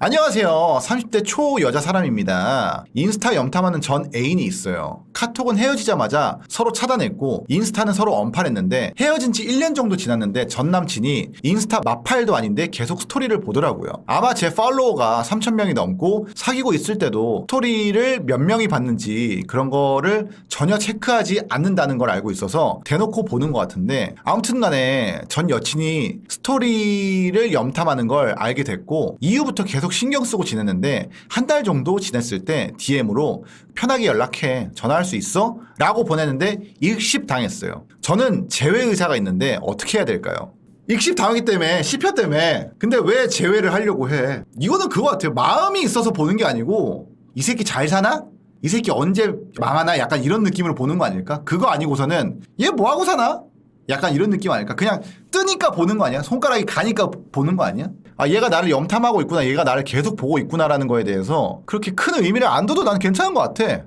안녕하세요. 30대 초 여자 사람입니다. 인스타 염탐하는 전 애인이 있어요. 카톡은 헤어지자마자 서로 차단했고 인스타는 서로 언팔했는데 헤어진 지 1년 정도 지났는데 전 남친이 인스타 마팔도 아닌데 계속 스토리를 보더라고요. 아마 제 팔로워가 3,000명이 넘고 사귀고 있을 때도 스토리를 몇 명이 봤는지 그런 거를 전혀 체크하지 않는다는 걸 알고 있어서 대놓고 보는 것 같은데 아무튼 간에 전 여친이 스토리를 염탐하는 걸 알게 됐고 이후부터 계속 신경 쓰고 지냈는데 한 달 정도 지냈을 때 DM으로 편하게 연락해 전화할 수 있어? 라고 보냈는데 일십 당했어요. 저는 제외 의사가 있는데 어떻게 해야 될까요? 익십 당하기 때문에 씹혀 때문에 근데 왜 제외를 하려고 해? 이거는 그거 같아요. 마음이 있어서 보는 게 아니고 이 새끼 잘 사나? 이 새끼 언제 망하나? 약간 이런 느낌으로 보는 거 아닐까? 그거 아니고서는 얘 뭐 하고 사나? 약간 이런 느낌 아닐까? 그냥 뜨니까 보는 거 아니야? 손가락이 가니까 보는 거 아니야? 아 얘가 나를 염탐하고 있구나. 얘가 나를 계속 보고 있구나라는 거에 대해서 그렇게 큰 의미를 안 둬도 난 괜찮은 것 같아